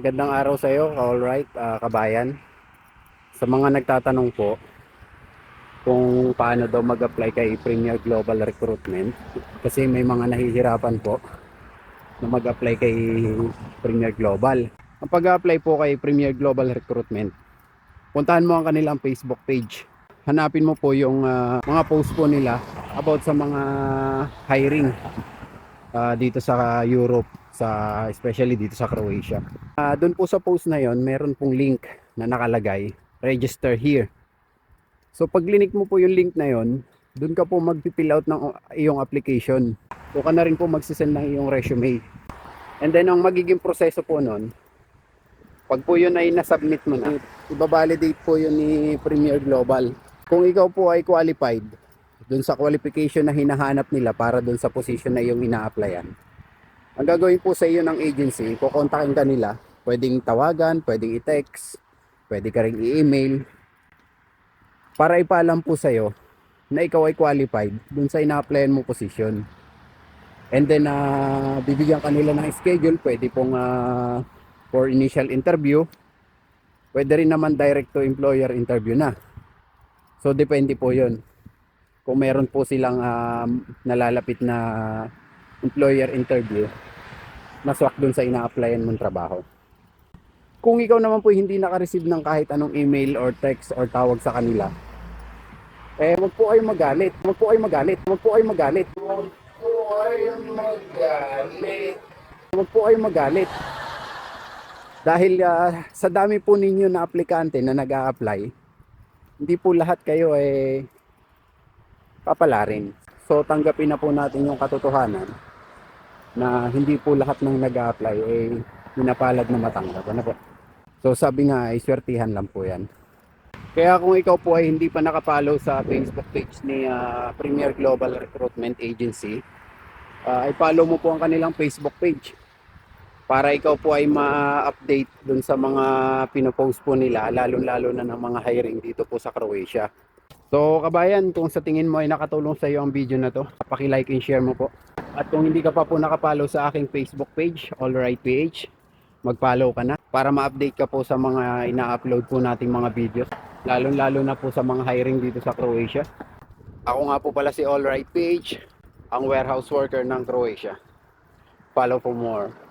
Gandang araw sa iyo, alright, ah, kabayan. Sa mga nagtatanong po kung paano daw mag-apply kay Premier Global Recruitment kasi may mga nahihirapan po na mag-apply kay Premier Global. Ang pag-apply po kay Premier Global Recruitment, puntahan mo ang kanilang Facebook page. Hanapin mo po yung ah, mga post po nila about sa mga hiring ah, dito sa Europe, sa especially dito sa Croatia. Ah, doon po sa post na yon, meron pong link na nakalagay, register here. So pag linik mo po yung link na yon, doon ka po mag-fill out ng iyong application. So ka na rin po magsisend ng iyong resume. And then ang magiging proseso po nun, pag po yun ay nasubmit mo na, ibabalidate po yun ni Premier Global. Kung ikaw po ay qualified, doon sa qualification na hinahanap nila para doon sa position na iyong ina-applyan. Ang gagawin po sa iyo ng agency, kukontakin ka nila, pwedeng tawagan, pwedeng i-text, pwede ka ring i-email, para ipaalam po sa iyo na ikaw ay qualified dun sa ina-applyan mo position. And then, ah, bibigyan ka nila ng schedule, pwede pong ah, for initial interview, pwede rin naman direct to employer interview na. So, depende po yun. Kung meron po silang ah, nalalapit na employer interview, naswak dun sa ina-applyan mong trabaho. Kung ikaw naman po hindi naka-receive ng kahit anong email or text or tawag sa kanila, eh wag po kayong magalit. Wag po kayong magalit. Wag po kayong magalit. Wag po kayong magalit. Wag po kayong magalit. Dahil ah, sa dami po ninyo na aplikante na nag apply hindi po lahat kayo eh papalarin. So tanggapin na po natin yung katotohanan na hindi po lahat ng nag apply eh pinapalad na matanggap. Ano po? So sabi nga, ay swertihan lang po yan. Kaya kung ikaw po ay hindi pa nakapollow sa Facebook page ni ah, Premier Global Recruitment Agency, ah, ay follow mo po ang kanilang Facebook page para ikaw po ay ma-update dun sa mga pinopost po nila, lalo-lalo na ng mga hiring dito po sa Croatia. So kabayan, kung sa tingin mo ay nakatulong sa iyo ang video na to, paki-like and share mo po. At kung hindi ka pa po nakapollow sa aking Facebook page, Alright PH, mag-follow ka na para ma-update ka po sa mga ina-upload po nating mga videos. Lalo-lalo na po sa mga hiring dito sa Croatia. Ako nga po pala si Alright PH, ang warehouse worker ng Croatia. Follow for more.